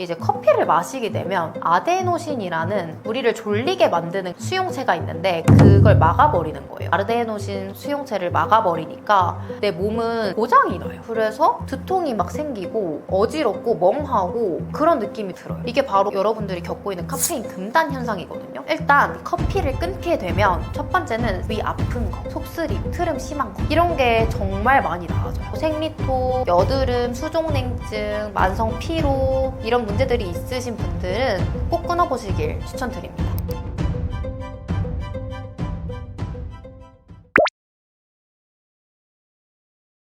이제 커피를 마시게 되면 아데노신이라는 우리를 졸리게 만드는 수용체가 있는데 그걸 막아버리는 거예요. 아데노신 수용체를 막아버리니까 내 몸은 고장이 나요. 그래서 두통이 막 생기고 어지럽고 멍하고 그런 느낌이 들어요. 이게 바로 여러분들이 겪고 있는 카페인 금단 현상이거든요. 일단 커피를 끊게 되면 첫 번째는 위 아픈 거, 속쓰림, 트름 심한 거 이런 게 정말 많이 나아져요. 생리토, 여드름, 수족냉증, 만성 피로 이런 문제들이 있으신 분들은 꼭 끊어보시길 추천드립니다.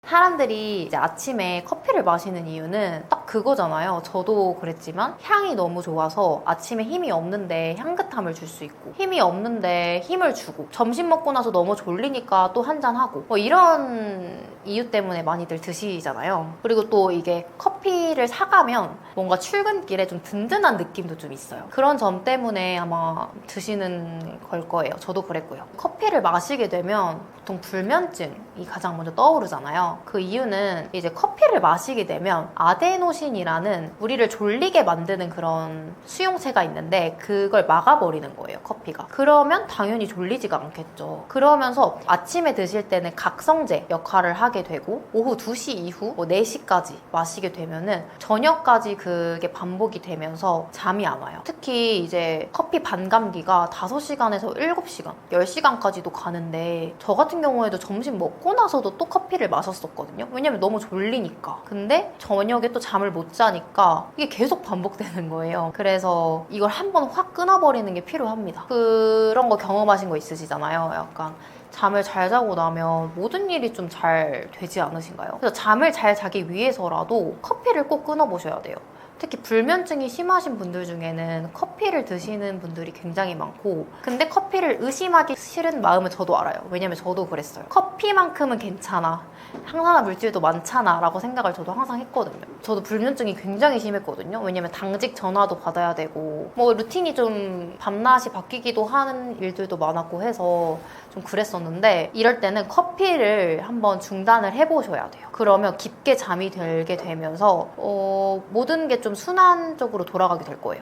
사람들이 이제 아침에 커피를 마시는 이유는 딱 그거잖아요. 저도 그랬지만 향이 너무 좋아서 아침에 힘이 없는데 향긋함을 줄 수 있고 힘이 없는데 힘을 주고 점심 먹고 나서 너무 졸리니까 또 한잔 하고 뭐 이런 이유 때문에 많이들 드시잖아요. 그리고 또 이게 커피를 사가면 뭔가 출근길에 좀 든든한 느낌도 좀 있어요. 그런 점 때문에 아마 드시는 걸 거예요. 저도 그랬고요. 커피를 마시게 되면 보통 불면증이 가장 먼저 떠오르잖아요. 그 이유는 이제 커피를 마시게 되면 아데노신이라는 우리를 졸리게 만드는 그런 수용체가 있는데 그걸 막아버리는 거예요, 커피가. 그러면 당연히 졸리지가 않겠죠. 그러면서 아침에 드실 때는 각성제 역할을 하게 되고 오후 2시 이후 뭐 4시까지 마시게 되면은 저녁까지 그게 반복이 되면서 잠이 안 와요. 특히 이제 커피 반감기가 5시간에서 7시간, 10시간까지도 가는데 저 같은 경우에도 점심 먹고 나서도 또 커피를 마셨었거든요. 왜냐면 너무 졸리니까. 근데 저녁에 또 잠을 못 자니까 이게 계속 반복되는 거예요. 그래서 이걸 한번 확 끊어버리는 게 필요합니다. 그런 거 경험하신 거 있으시잖아요. 약간 잠을 잘 자고 나면 모든 일이 좀 잘 되지 않으신가요? 그래서 잠을 잘 자기 위해서라도 커피를 꼭 끊어보셔야 돼요. 특히 불면증이 심하신 분들 중에는 커피를 드시는 분들이 굉장히 많고 근데 커피를 의심하기 싫은 마음은 저도 알아요 왜냐면 저도 그랬어요 커피만큼은 괜찮아 항산화 물질도 많잖아 라고 생각을 저도 항상 했거든요. 저도 불면증이 굉장히 심했거든요. 왜냐면 당직 전화도 받아야 되고 뭐 루틴이 좀 밤낮이 바뀌기도 하는 일들도 많았고 해서 좀 그랬었는데 이럴 때는 커피를 한번 중단을 해보셔야 돼요. 그러면 깊게 잠이 들게 되면서 어, 모든 게 좀 순환적으로 돌아가게 될 거예요.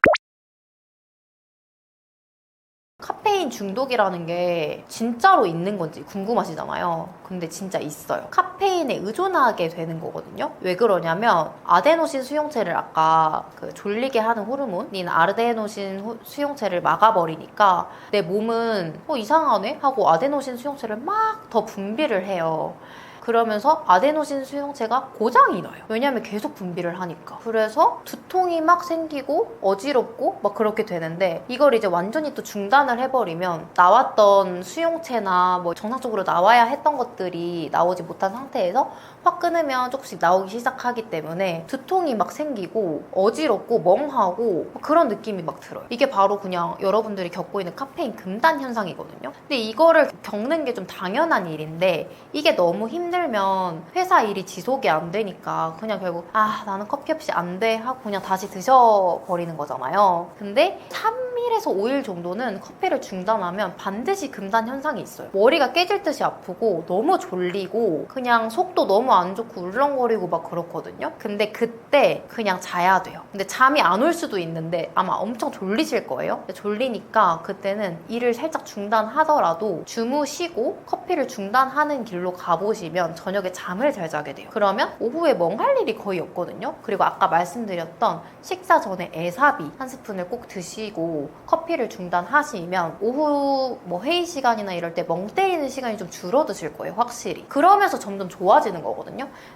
카페인 중독이라는 게 진짜로 있는 건지 궁금하시잖아요. 근데 진짜 있어요. 카페인에 의존하게 되는 거거든요. 왜 그러냐면 아데노신 수용체를 아까 그 졸리게 하는 호르몬인 아데노신 호- 수용체를 막아버리니까 내 몸은 어 이상하네 하고 아데노신 수용체를 막 더 분비를 해요. 그러면서 아데노신 수용체가 고장이 나요. 왜냐면 계속 분비를 하니까. 그래서 두통이 막 생기고 어지럽고 막 그렇게 되는데 이걸 이제 완전히 또 중단을 해버리면 나왔던 수용체나 뭐 정상적으로 나와야 했던 것들이 나오지 못한 상태에서 확 끊으면 조금씩 나오기 시작하기 때문에 두통이 막 생기고 어지럽고 멍하고 그런 느낌이 막 들어요. 이게 바로 그냥 여러분들이 겪고 있는 카페인 금단 현상이거든요. 근데 이거를 겪는 게 좀 당연한 일인데 이게 너무 힘들면 회사 일이 지속이 안 되니까 그냥 결국 아 나는 커피 없이 안 돼 하고 그냥 다시 드셔버리는 거잖아요. 근데 3일에서 5일 정도는 커피를 중단하면 반드시 금단 현상이 있어요. 머리가 깨질 듯이 아프고 너무 졸리고 그냥 속도 너무 안 좋고 울렁거리고 막 그렇거든요. 근데 그때 그냥 자야 돼요. 근데 잠이 안 올 수도 있는데 아마 엄청 졸리실 거예요. 졸리니까 그때는 일을 살짝 중단하더라도 주무시고 커피를 중단하는 길로 가보시면 저녁에 잠을 잘 자게 돼요. 그러면 오후에 멍할 일이 거의 없거든요. 그리고 아까 말씀드렸던 식사 전에 에사비 한 스푼을 꼭 드시고 커피를 중단하시면 오후 뭐 회의 시간이나 이럴 때 멍 때리는 시간이 좀 줄어드실 거예요, 확실히. 그러면서 점점 좋아지는 거거든요.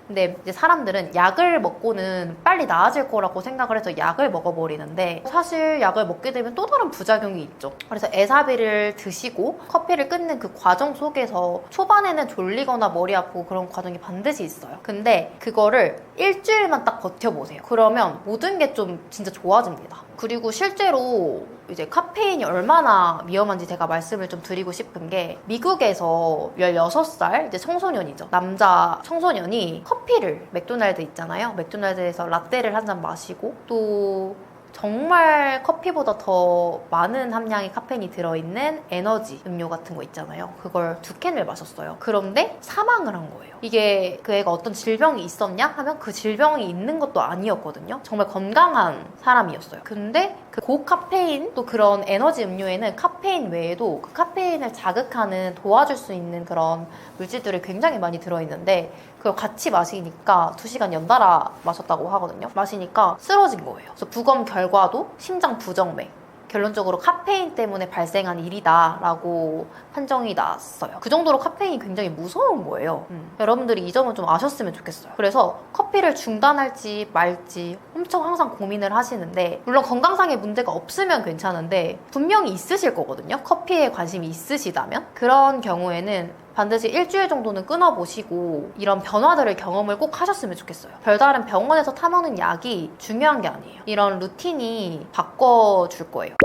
근데 이제 사람들은 약을 먹고는 빨리 나아질 거라고 생각을 해서 약을 먹어버리는데 사실 약을 먹게 되면 또 다른 부작용이 있죠. 그래서 에사비를 드시고 커피를 끊는 그 과정 속에서 초반에는 졸리거나 머리 아프고 그런 과정이 반드시 있어요. 근데 그거를 일주일만 딱 버텨보세요. 그러면 모든 게 좀 진짜 좋아집니다. 그리고 실제로 이제 카페인이 얼마나 위험한지 제가 말씀을 좀 드리고 싶은 게 미국에서 16살 이제 청소년이죠. 남자 청소년이 커피를 맥도날드 있잖아요. 맥도날드에서 라떼를 한 잔 마시고 또 정말 커피보다 더 많은 함량의 카페인이 들어있는 에너지 음료 같은 거 있잖아요. 그걸 두 캔을 마셨어요. 그런데 사망을 한 거예요. 이게 그 애가 어떤 질병이 있었냐 하면 그 질병이 있는 것도 아니었거든요. 정말 건강한 사람이었어요. 근데 그 고카페인 또 그런 에너지 음료에는 카페인 외에도 그 카페인을 자극하는 도와줄 수 있는 그런 물질들이 굉장히 많이 들어있는데 그걸 같이 마시니까 2시간 연달아 마셨다고 하거든요. 마시니까 쓰러진 거예요. 그래서 부검 결과도 심장 부정맥. 결론적으로 카페인 때문에 발생한 일이다라고 판정이 났어요. 그 정도로 카페인이 굉장히 무서운 거예요. 음. 여러분들이 이 점은 좀 아셨으면 좋겠어요. 그래서 커피를 중단할지 말지 엄청 항상 고민을 하시는데 물론 건강상의 문제가 없으면 괜찮은데 분명히 있으실 거거든요. 커피에 관심이 있으시다면 그런 경우에는 반드시 일주일 정도는 끊어보시고 이런 변화들을 경험을 꼭 하셨으면 좋겠어요. 별다른 병원에서 타먹는 약이 중요한 게 아니에요. 이런 루틴이 바꿔줄 거예요.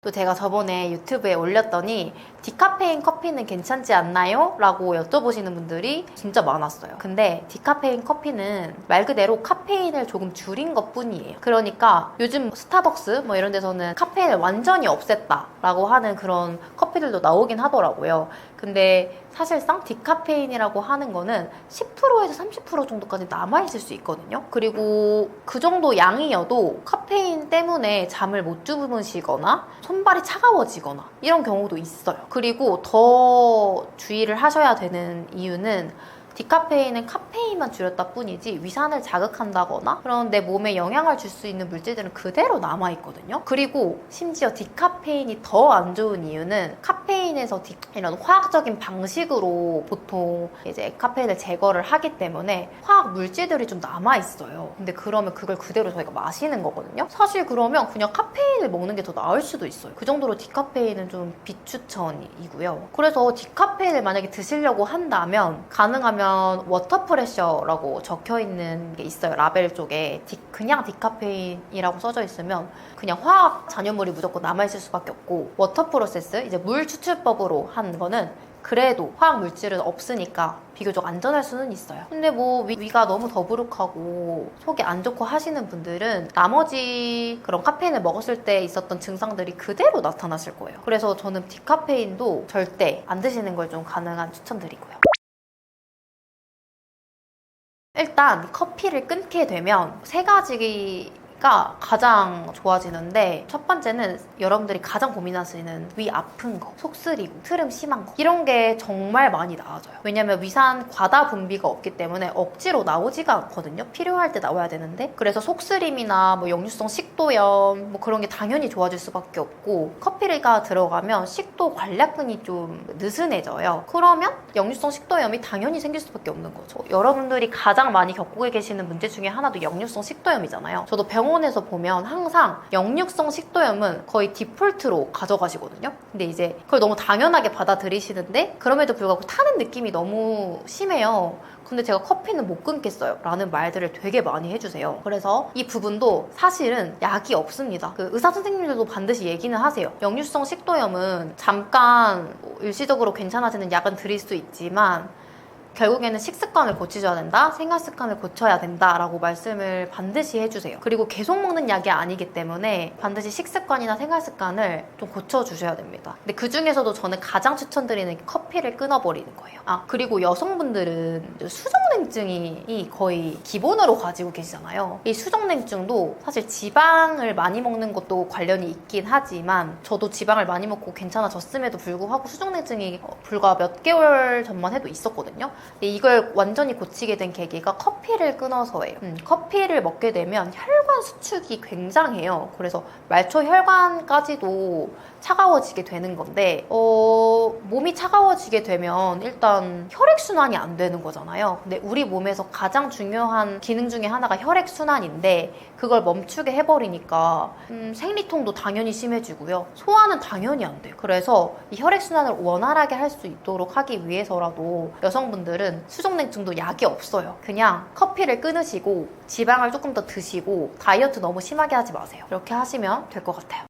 또 제가 저번에 유튜브에 올렸더니 디카페인 커피는 괜찮지 않나요? 라고 여쭤보시는 분들이 진짜 많았어요. 근데 디카페인 커피는 말 그대로 카페인을 조금 줄인 것 뿐이에요. 그러니까 요즘 스타벅스 뭐 이런 데서는 카페인을 완전히 없앴다 라고 하는 그런 커피들도 나오긴 하더라고요. 근데 사실상 디카페인이라고 하는 거는 10%에서 30% 정도까지 남아있을 수 있거든요. 그리고 그 정도 양이어도 카페인 때문에 잠을 못 주무시거나 손발이 차가워지거나 이런 경우도 있어요. 그리고 더 주의를 하셔야 되는 이유는 디카페인은 카페인만 줄였다 뿐이지 위산을 자극한다거나 그런 내 몸에 영향을 줄 수 있는 물질들은 그대로 남아있거든요. 그리고 심지어 디카페인이 더 안 좋은 이유는 카페인에서 디- 이런 화학적인 방식으로 보통 이제 카페인을 제거를 하기 때문에 화학 물질들이 좀 남아있어요. 근데 그러면 그걸 그대로 저희가 마시는 거거든요. 사실 그러면 그냥 카페인을 먹는 게 더 나을 수도 있어요. 그 정도로 디카페인은 좀 비추천이고요. 그래서 디카페인을 만약에 드시려고 한다면 가능하면 워터 프레셔라고 적혀 있는 게 있어요. 라벨 쪽에 디- 그냥 디카페인이라고 써져 있으면 그냥 화학 잔여물이 무조건 남아 있을 수밖에 없고 워터 프로세스 이제 물 추출법으로 한 거는 그래도 화학 물질은 없으니까 비교적 안전할 수는 있어요. 근데 뭐 위, 위가 너무 더부룩하고 속이 안 좋고 하시는 분들은 나머지 그런 카페인을 먹었을 때 있었던 증상들이 그대로 나타나실 거예요. 그래서 저는 디카페인도 절대 안 드시는 걸 좀 가능한 추천드리고요. 일단 커피를 끊게 되면 세 가지 가 가장 좋아지는데 첫 번째는 여러분들이 가장 고민하시는 위 아픈 거, 속 쓰리고 트름 심한 거 이런 게 정말 많이 나아져요. 왜냐면 위산 과다 분비가 없기 때문에 억지로 나오지가 않거든요. 필요할 때 나와야 되는데 그래서 속 쓰림이나 뭐 역류성 식도염 뭐 그런 게 당연히 좋아질 수밖에 없고 커피가 들어가면 식도 관략근이 좀 느슨해져요. 그러면 역류성 식도염이 당연히 생길 수밖에 없는 거죠. 여러분들이 가장 많이 겪고 계시는 문제 중에 하나도 역류성 식도염이잖아요. 저도 병원 에서 보면 항상 역류성 식도염은 거의 디폴트로 가져가시거든요. 근데 이제 그걸 너무 당연하게 받아들이시는데 그럼에도 불구하고 타는 느낌이 너무 심해요. 근데 제가 커피는 못 끊겠어요. 라는 말들을 되게 많이 해주세요. 그래서 이 부분도 사실은 약이 없습니다. 그 의사 선생님들도 반드시 얘기는 하세요. 역류성 식도염은 잠깐 뭐 일시적으로 괜찮아지는 약은 드릴 수 있지만 결국에는 식습관을 고치셔야 된다, 생활 습관을 고쳐야 된다라고 말씀을 반드시 해주세요. 그리고 계속 먹는 약이 아니기 때문에 반드시 식습관이나 생활 습관을 좀 고쳐주셔야 됩니다. 근데 그 중에서도 저는 가장 추천드리는 게 커피를 끊어버리는 거예요. 아, 그리고 여성분들은 수족냉증이 거의 기본으로 가지고 계시잖아요. 이 수족냉증도 사실 지방을 많이 먹는 것도 관련이 있긴 하지만 저도 지방을 많이 먹고 괜찮아졌음에도 불구하고 수족냉증이 어, 불과 몇 개월 전만 해도 있었거든요. 이걸 완전히 고치게 된 계기가 커피를 끊어서예요. 음, 커피를 먹게 되면 혈관 수축이 굉장해요. 그래서 말초 혈관까지도 차가워지게 되는 건데 어, 몸이 차가워지게 되면 일단 혈액 순환이 안 되는 거잖아요. 근데 우리 몸에서 가장 중요한 기능 중에 하나가 혈액 순환인데 그걸 멈추게 해버리니까 음, 생리통도 당연히 심해지고요. 소화는 당연히 안 돼요. 그래서 이 혈액 순환을 원활하게 할 수 있도록 하기 위해서라도 여성분들은 수족냉증도 약이 없어요. 그냥 커피를 끊으시고 지방을 조금 더 드시고 다이어트 너무 심하게 하지 마세요. 이렇게 하시면 될 것 같아요.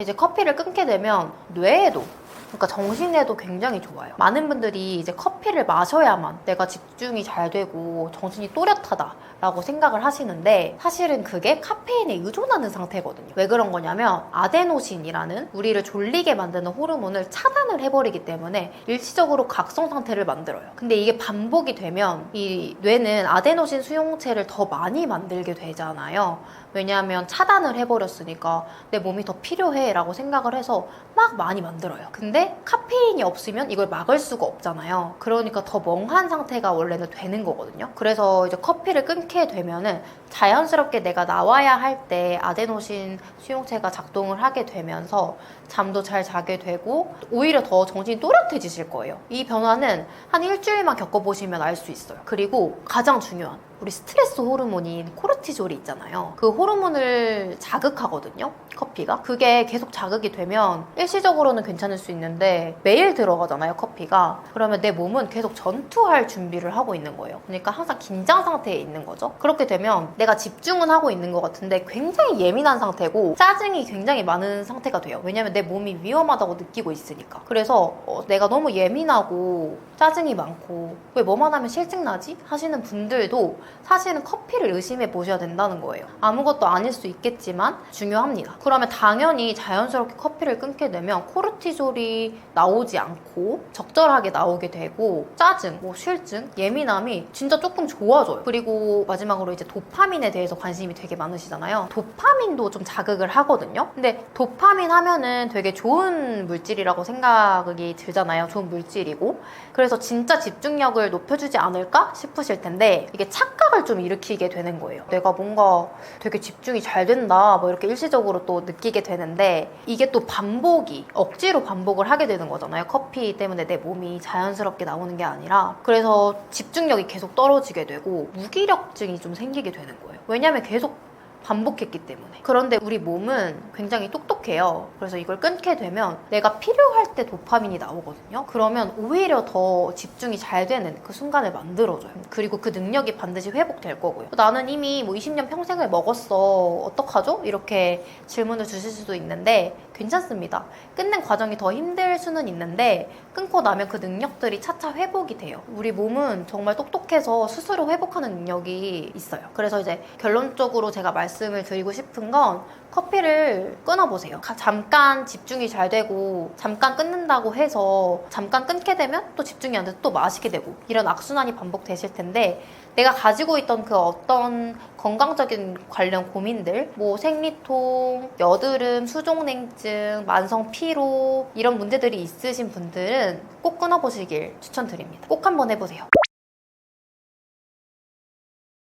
이제 커피를 끊게 되면 뇌에도 그러니까 정신에도 굉장히 좋아요. 많은 분들이 이제 커피를 마셔야만 내가 집중이 잘 되고 정신이 또렷하다 라고 생각을 하시는데 사실은 그게 카페인에 의존하는 상태거든요. 왜 그런 거냐면 아데노신이라는 우리를 졸리게 만드는 호르몬을 차단을 해버리기 때문에 일시적으로 각성 상태를 만들어요. 근데 이게 반복이 되면 이 뇌는 아데노신 수용체를 더 많이 만들게 되잖아요. 왜냐하면 차단을 해버렸으니까 내 몸이 더 필요해 라고 생각을 해서 막 많이 만들어요. 근데 카페인이 없으면 이걸 막을 수가 없잖아요. 그러니까 더 멍한 상태가 원래는 되는 거거든요. 그래서 이제 커피를 끊게 되면은 자연스럽게 내가 나와야 할 때 아데노신 수용체가 작동을 하게 되면서 잠도 잘 자게 되고 오히려 더 정신이 또렷해지실 거예요. 이 변화는 한 일주일만 겪어보시면 알 수 있어요. 그리고 가장 중요한 우리 스트레스 호르몬인 코르티졸이 있잖아요. 그 호르몬을 자극하거든요. 커피가. 그게 계속 자극이 되면 일시적으로는 괜찮을 수 있는데 매일 들어가잖아요. 커피가. 그러면 내 몸은 계속 전투할 준비를 하고 있는 거예요. 그러니까 항상 긴장 상태에 있는 거죠. 그렇게 되면 내가 집중은 하고 있는 것 같은데 굉장히 예민한 상태고 짜증이 굉장히 많은 상태가 돼요. 왜냐면 내 몸이 위험하다고 느끼고 있으니까. 그래서 어, 내가 너무 예민하고 짜증이 많고 왜 뭐만 하면 실증 나지? 하시는 분들도 사실은 커피를 의심해 보셔야 된다는 거예요. 아무것도 아닐 수 있겠지만 중요합니다. 그러면 당연히 자연스럽게 커피를 끊게 되면 코르티졸이 나오지 않고 적절하게 나오게 되고 짜증, 뭐 실증, 예민함이 진짜 조금 좋아져요. 그리고 마지막으로 이제 도파민에 대해서 관심이 되게 많으시잖아요. 도파민도 좀 자극을 하거든요. 근데 도파민 하면은 되게 좋은 물질이라고 생각이 들잖아요. 좋은 물질이고. 그래서 진짜 집중력을 높여주지 않을까 싶으실 텐데 이게 착각을 좀 일으키게 되는 거예요. 내가 뭔가 되게 집중이 잘 된다 뭐 이렇게 일시적으로 또 느끼게 되는데 이게 또 반복이 억지로 반복을 하게 되는 거잖아요. 커피 때문에 내 몸이 자연스럽게 나오는 게 아니라 그래서 집중력이 계속 떨어지게 되고 무기력증이 좀 생기게 되는 거예요. 왜냐면 계속 반복했기 때문에. 그런데 우리 몸은 굉장히 똑똑해요. 그래서 이걸 끊게 되면 내가 필요할 때 도파민이 나오거든요. 그러면 오히려 더 집중이 잘 되는 그 순간을 만들어줘요. 그리고 그 능력이 반드시 회복될 거고요. 나는 이미 뭐 20년 평생을 먹었어. 어떡하죠? 이렇게 질문을 주실 수도 있는데 괜찮습니다. 끊는 과정이 더 힘들 수는 있는데 끊고 나면 그 능력들이 차차 회복이 돼요. 우리 몸은 정말 똑똑해서 스스로 회복하는 능력이 있어요. 그래서 이제 결론적으로 제가 말 씀을 드리고 싶은 건 커피를 끊어보세요. 가- 잠깐 집중이 잘 되고 잠깐 끊는다고 해서 잠깐 끊게 되면 또 집중이 안 돼서 또 마시게 되고 이런 악순환이 반복되실 텐데 내가 가지고 있던 그 어떤 건강적인 관련 고민들, 뭐 생리통, 여드름, 수족냉증, 만성 피로 이런 문제들이 있으신 분들은 꼭 끊어보시길 추천드립니다. 꼭 한번 해보세요.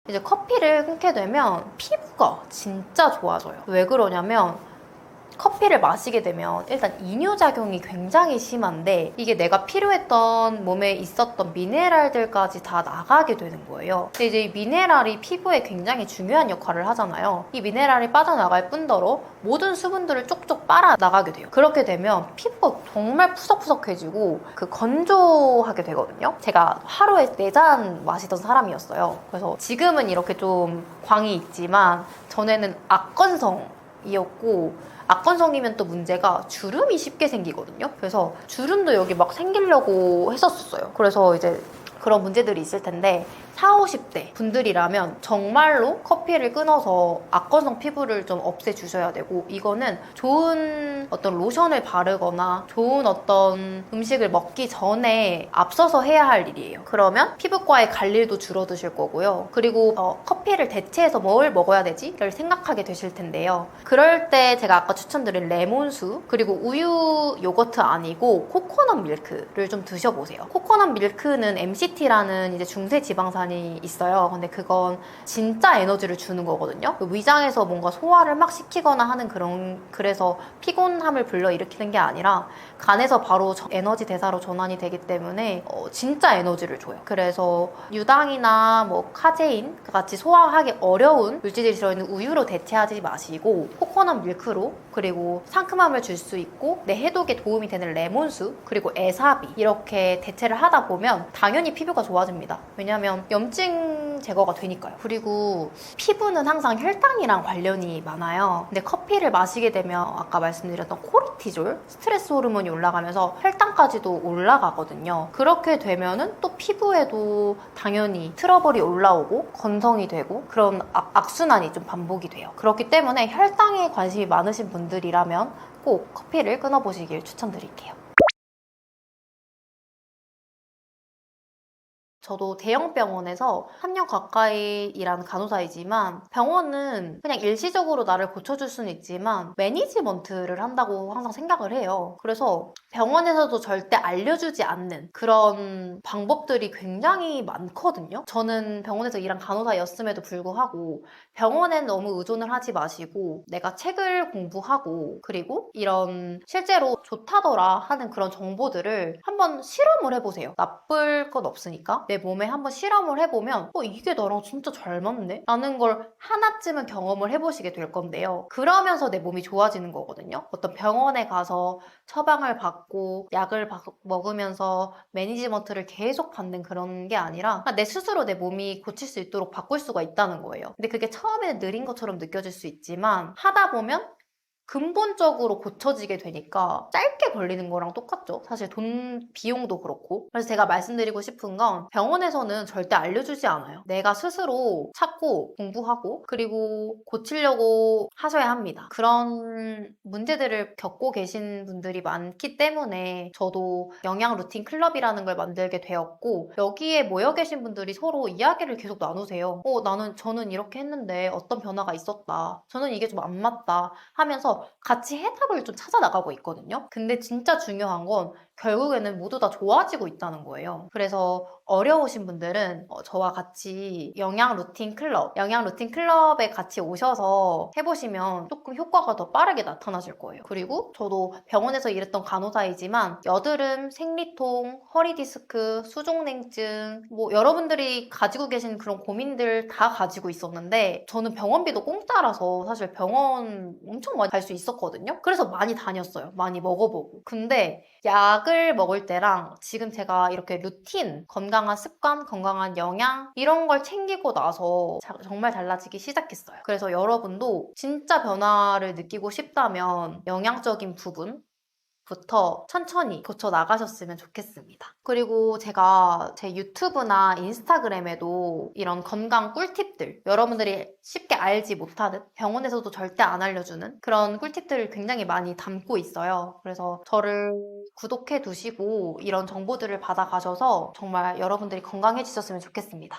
이제 커피를 끊게 되면 피부가 진짜 좋아져요. 왜 그러냐면 커피를 마시게 되면 일단 이뇨작용이 굉장히 심한데 이게 내가 필요했던 몸에 있었던 미네랄들까지 다 나가게 되는 거예요. 근데 이제 이 미네랄이 피부에 굉장히 중요한 역할을 하잖아요. 이 미네랄이 빠져나갈 뿐더러 모든 수분들을 쪽쪽 빨아 나가게 돼요. 그렇게 되면 피부가 정말 푸석푸석해지고 그 건조하게 되거든요. 제가 하루에 네 잔 마시던 사람이었어요. 그래서 지금은 이렇게 좀 광이 있지만 전에는 악건성이었고 악건성이면 또 문제가 주름이 쉽게 생기거든요. 그래서 주름도 여기 막 생기려고 했었어요. 그래서 이제 그런 문제들이 있을 텐데 40, 50대 분들이라면 정말로 커피를 끊어서 악건성 피부를 좀 없애주셔야 되고 이거는 좋은 어떤 로션을 바르거나 좋은 어떤 음식을 먹기 전에 앞서서 해야 할 일이에요. 그러면 피부과에 갈 일도 줄어드실 거고요. 그리고 어, 커피를 대체해서 뭘 먹어야 되지?를 생각하게 되실 텐데요. 그럴 때 제가 아까 추천드린 레몬수 그리고 우유 요거트 아니고 코코넛 밀크를 좀 드셔보세요. 코코넛 밀크는 MCT라는 이제 중세 지방산 이 있어요. 근데 그건 진짜 에너지를 주는 거거든요. 그 위장에서 뭔가 소화를 막 시키거나 하는 그런 그래서 피곤함을 불러일으키는 게 아니라 간에서 바로 저- 에너지 대사로 전환이 되기 때문에 어, 진짜 에너지를 줘요. 그래서 유당이나 뭐 카제인 같이 소화하기 어려운 물질이 들어있는 우유로 대체하지 마시고 코코넛 밀크로 그리고 상큼함을 줄 수 있고 내 해독에 도움이 되는 레몬수 그리고 에사비 이렇게 대체를 하다 보면 당연히 피부가 좋아집니다. 왜냐하면 염증 제거가 되니까요. 그리고 피부는 항상 혈당이랑 관련이 많아요. 근데 커피를 마시게 되면 아까 말씀드렸던 코르티졸, 스트레스 호르몬이 올라가면서 혈당까지도 올라가거든요. 그렇게 되면은 또 피부에도 당연히 트러블이 올라오고 건성이 되고 그런 악- 악순환이 좀 반복이 돼요. 그렇기 때문에 혈당에 관심이 많으신 분들이라면 꼭 커피를 끊어보시길 추천드릴게요. 저도 대형 병원에서 3년 가까이 일한 간호사이지만 병원은 그냥 일시적으로 나를 고쳐줄 수는 있지만 매니지먼트를 한다고 항상 생각을 해요. 그래서 병원에서도 절대 알려주지 않는 그런 방법들이 굉장히 많거든요. 저는 병원에서 일한 간호사였음에도 불구하고 병원엔 너무 의존을 하지 마시고 내가 책을 공부하고 그리고 이런 실제로 좋다더라 하는 그런 정보들을 한번 실험을 해보세요. 나쁠 건 없으니까 내 몸에 한번 실험을 해보면 어 이게 너랑 진짜 잘 맞네? 라는 걸 하나쯤은 경험을 해보시게 될 건데요. 그러면서 내 몸이 좋아지는 거거든요. 어떤 병원에 가서 처방을 받고 약을 바- 먹으면서 매니지먼트를 계속 받는 그런 게 아니라 내 스스로 내 몸이 고칠 수 있도록 바꿀 수가 있다는 거예요. 근데 그게 처음에는 느린 것처럼 느껴질 수 있지만 하다 보면 근본적으로 고쳐지게 되니까 짧게 걸리는 거랑 똑같죠. 사실 돈 비용도 그렇고. 그래서 제가 말씀드리고 싶은 건 병원에서는 절대 알려주지 않아요. 내가 스스로 찾고 공부하고 그리고 고치려고 하셔야 합니다. 그런 문제들을 겪고 계신 분들이 많기 때문에 저도 영양 루틴 클럽이라는 걸 만들게 되었고 여기에 모여 계신 분들이 서로 이야기를 계속 나누세요. 어, 나는 저는 이렇게 했는데 어떤 변화가 있었다. 저는 이게 좀 안 맞다 하면서 같이 해답을 좀 찾아 나가고 있거든요. 근데 진짜 중요한 건 결국에는 모두 다 좋아지고 있다는 거예요. 그래서 어려우신 분들은 어, 저와 같이 영양 루틴 클럽, 영양 루틴 클럽에 같이 오셔서 해보시면 조금 효과가 더 빠르게 나타나실 거예요. 그리고 저도 병원에서 일했던 간호사이지만 여드름, 생리통, 허리 디스크, 수족냉증, 뭐 여러분들이 가지고 계신 그런 고민들 다 가지고 있었는데 저는 병원비도 공짜라서 사실 병원 엄청 많이 갈 수 있었거든요. 그래서 많이 다녔어요. 많이 먹어보고. 근데 약을 먹을 때랑 지금 제가 이렇게 루틴, 건강한 습관, 건강한 영양 이런 걸 챙기고 나서 자- 정말 달라지기 시작했어요. 그래서 여러분도 진짜 변화를 느끼고 싶다면 영양적인 부분 부터 천천히 고쳐 나가셨으면 좋겠습니다. 그리고 제가 제 유튜브나 인스타그램에도 이런 건강 꿀팁들, 여러분들이 쉽게 알지 못하는 병원에서도 절대 안 알려주는 그런 꿀팁들을 굉장히 많이 담고 있어요. 그래서 저를 구독해 두시고 이런 정보들을 받아가셔서 정말 여러분들이 건강해지셨으면 좋겠습니다.